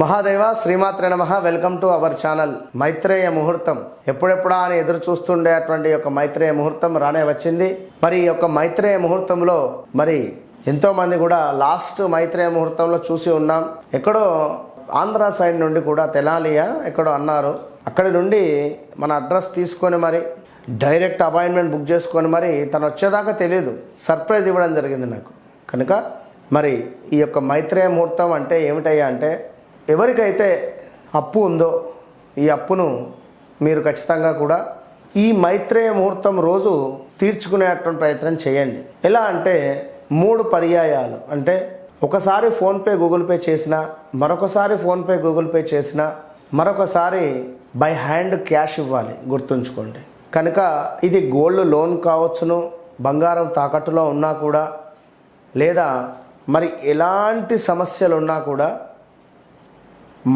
మహాదేవ శ్రీమాత్ర నమ. Welcome to our channel Maitreya ముహూర్తం. ఎప్పుడెప్పుడా అని ఎదురు చూస్తుండేటువంటి యొక్క మైత్రేయ ముహూర్తం రానే వచ్చింది. మరి ఈ యొక్క మైత్రేయ ముహూర్తంలో మరి ఎంతో మంది కూడా లాస్ట్ మైత్రేయ ముహూర్తంలో చూసి ఉన్నాం. ఎక్కడో ఆంధ్ర సైడ్ నుండి కూడా తెనాలియా ఎక్కడో అన్నారు. అక్కడి నుండి మన అడ్రస్ తీసుకొని మరి డైరెక్ట్ అపాయింట్మెంట్ బుక్ చేసుకొని మరి తను వచ్చేదాకా తెలియదు సర్ప్రైజ్ ఇవ్వడం జరిగింది నాకు. కనుక మరి ఈ యొక్క మైత్రేయ ముహూర్తం అంటే ఏమిటయ్యా అంటే ఎవరికైతే అప్పు ఉందో ఈ అప్పును మీరు ఖచ్చితంగా కూడా ఈ మైత్రేయ ముహూర్తం రోజు తీర్చుకునేటువంటి ప్రయత్నం చేయండి. ఎలా అంటే మూడు పర్యాయాలు. అంటే ఒకసారి ఫోన్పే గూగుల్ పే చేసినా మరొకసారి ఫోన్పే గూగుల్ పే చేసినా మరొకసారి బై హ్యాండ్ క్యాష్ ఇవ్వాలి గుర్తుంచుకోండి. కనుక ఇది గోల్డ్ లోన్ కావచ్చును బంగారం తాకట్టులో ఉన్నా కూడా లేదా మరి ఎలాంటి సమస్యలు ఉన్నా కూడా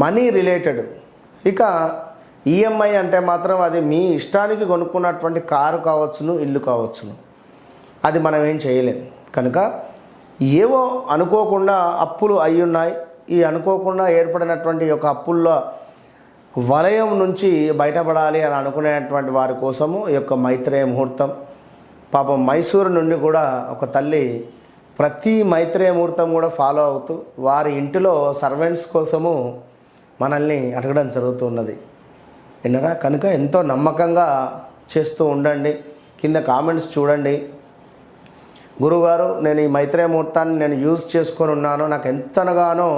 మనీ రిలేటెడ్. ఇక ఈఎంఐ అంటే మాత్రం అది మీ ఇష్టానికి కొనుక్కున్నటువంటి కారు కావచ్చును ఇల్లు కావచ్చును. అది మనం ఏం చేయలేం. కనుక ఏవో అనుకోకుండా అప్పులు అయి ఉన్నాయి ఈ అనుకోకుండా ఏర్పడినటువంటి యొక్క అప్పుల్లో వలయం నుంచి బయటపడాలి అని అనుకునేటువంటి వారి కోసము ఈ యొక్క మైత్రేయ ముహూర్తం. పాపం మైసూరు నుండి కూడా ఒక తల్లి ప్రతి మైత్రేయ ముహూర్తం కూడా ఫాలో అవుతూ వారి ఇంటిలో సర్వెంట్స్ కోసము మనల్ని అడగడం జరుగుతున్నది. విన్నరా? కనుక ఎంతో నమ్మకంగా చేస్తూ ఉండండి. కింద కామెంట్స్ చూడండి. గురుగారు నేను ఈ మైత్రేయ ముహూర్తాన్ని నేను యూజ్ చేసుకొని ఉన్నాను. నాకు ఎంతగానో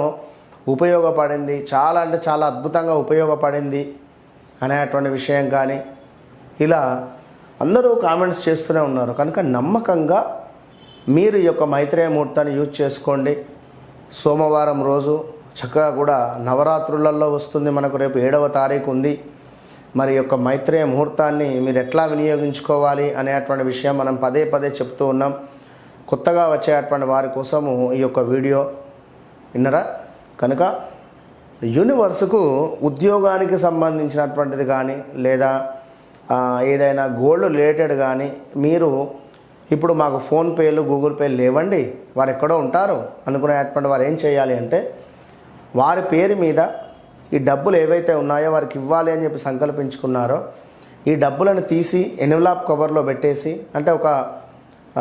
ఉపయోగపడింది. చాలా అంటే చాలా అద్భుతంగా ఉపయోగపడింది అనేటువంటి విషయం కానీ ఇలా అందరూ కామెంట్స్ చేస్తూనే ఉన్నారు. కనుక నమ్మకంగా మీరు ఈ యొక్క మైత్రేయ ముహూర్తాన్ని యూజ్ చేసుకోండి. సోమవారం రోజు చక్కగా కూడా నవరాత్రులలో వస్తుంది మనకు రేపు ఏడవ తారీఖు ఉంది. మరి యొక్క మైత్రేయ ముహూర్తాన్ని మీరు ఎట్లా వినియోగించుకోవాలి అనేటువంటి విషయం మనం పదే పదే చెప్తూ ఉన్నాం. కొత్తగా వచ్చేటువంటి వారి కోసము ఈ యొక్క వీడియో. విన్నరా? కనుక యూనివర్స్కు ఉద్యోగానికి సంబంధించినటువంటిది కానీ లేదా ఏదైనా గోల్డ్ రిలేటెడ్ కానీ మీరు ఇప్పుడు మాకు ఫోన్పేలు గూగుల్ పేలు లేవండి. వారు ఎక్కడో ఉంటారు. అనుకునేటువంటి వారు ఏం చేయాలి అంటే వారి పేరు మీద ఈ డబ్బులు ఏవైతే ఉన్నాయో వారికి ఇవ్వాలి అని చెప్పి సంకల్పించుకున్నారో ఈ డబ్బులను తీసి ఎన్వలాప్ కవర్లో పెట్టేసి అంటే ఒక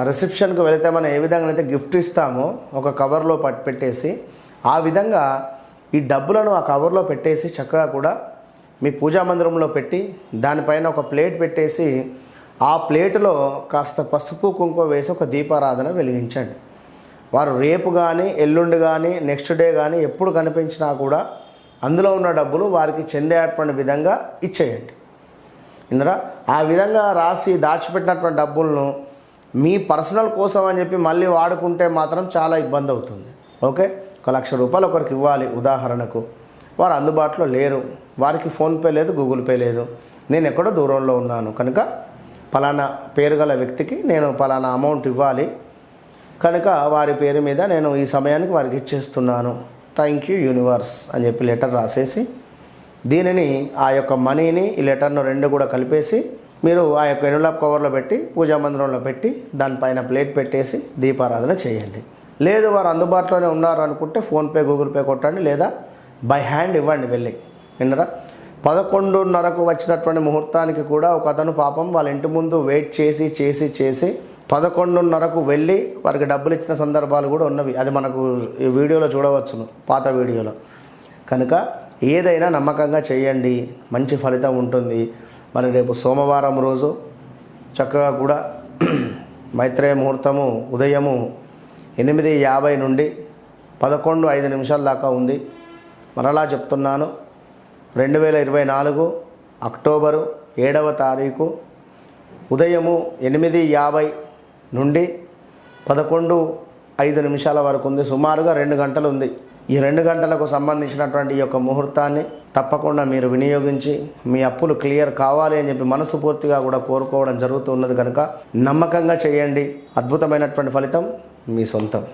రిసెప్షన్కు వెళితే మనం ఏ విధంగా అయితే గిఫ్ట్ ఇస్తామో ఒక కవర్లో పట్టి పెట్టేసి ఆ విధంగా ఈ డబ్బులను ఆ కవర్లో పెట్టేసి చక్కగా కూడా మీ పూజా మందిరంలో పెట్టి దానిపైన ఒక ప్లేట్ పెట్టేసి ఆ ప్లేటులో కాస్త పసుపు కుంకుమ వేసి ఒక దీపారాధన వెలిగించండి. వారు రేపు కానీ ఎల్లుండి కానీ నెక్స్ట్ డే కానీ ఎప్పుడు కనిపించినా కూడా అందులో ఉన్న డబ్బులు వారికి చెందేటువంటి విధంగా ఇచ్చేయండి. ఇందరా ఆ విధంగా రాసి దాచిపెట్టినటువంటి డబ్బులను మీ పర్సనల్ కోసం అని చెప్పి మళ్ళీ వాడుకుంటే మాత్రం చాలా ఇబ్బంది అవుతుంది. ఓకే? ఒక లక్ష రూపాయలు ఒకరికి ఇవ్వాలి ఉదాహరణకు. వారు అందుబాటులో లేరు. వారికి ఫోన్పే లేదు గూగుల్ పే లేదు. నేను ఎక్కడో దూరంలో ఉన్నాను. కనుక పలానా పేరు గల వ్యక్తికి నేను పలానా అమౌంట్ ఇవ్వాలి. కనుక వారి పేరు మీద నేను ఈ సమయానికి వారికి ఇచ్చేస్తున్నాను. థ్యాంక్ యూ యూనివర్స్ అని చెప్పి లెటర్ రాసేసి దీనిని ఆ యొక్క మనీని ఈ లెటర్ను రెండు కూడా కలిపేసి మీరు ఆ యొక్క ఎనులాప్ కవర్లో పెట్టి పూజా మందిరంలో పెట్టి దానిపైన ప్లేట్ పెట్టేసి దీపారాధన చేయండి. లేదు వారు అందుబాటులోనే ఉన్నారు అనుకుంటే ఫోన్పే గూగుల్ పే కొట్టండి లేదా బై హ్యాండ్ ఇవ్వండి వెళ్ళి. విన్నరా? పదకొండున్నరకు వచ్చినటువంటి ముహూర్తానికి కూడా ఒక అతను పాపం వాళ్ళ ఇంటి ముందు వెయిట్ చేసి చేసి చేసి పదకొండున్నరకు వెళ్ళి వారికి డబ్బులు ఇచ్చిన సందర్భాలు కూడా ఉన్నవి. అది మనకు ఈ వీడియోలో చూడవచ్చును పాత వీడియోలో. కనుక ఏదైనా నమ్మకంగా చేయండి మంచి ఫలితం ఉంటుంది. మరి రేపు సోమవారం రోజు చక్కగా కూడా మైత్రేయ ముహూర్తము ఉదయము ఎనిమిది యాభై నుండి పదకొండు ఐదు నిమిషాల దాకా ఉంది. మరలా చెప్తున్నాను రెండు వేల ఇరవై నాలుగు అక్టోబరు ఏడవ తారీఖు ఉదయము ఎనిమిది యాభై నుండి పదకొండు ఐదు నిమిషాల వరకు ఉంది. సుమారుగా రెండు గంటలు ఉంది. ఈ రెండు గంటలకు సంబంధించినటువంటి ఈ యొక్క ముహూర్తాన్ని తప్పకుండా మీరు వినియోగించి మీ అప్పులు క్లియర్ కావాలి అని చెప్పి మనస్ఫూర్తిగా కూడా కోరుకోవడం జరుగుతున్నది కనుక నమ్మకంగా చేయండి. అద్భుతమైనటువంటి ఫలితం మీ సొంతం.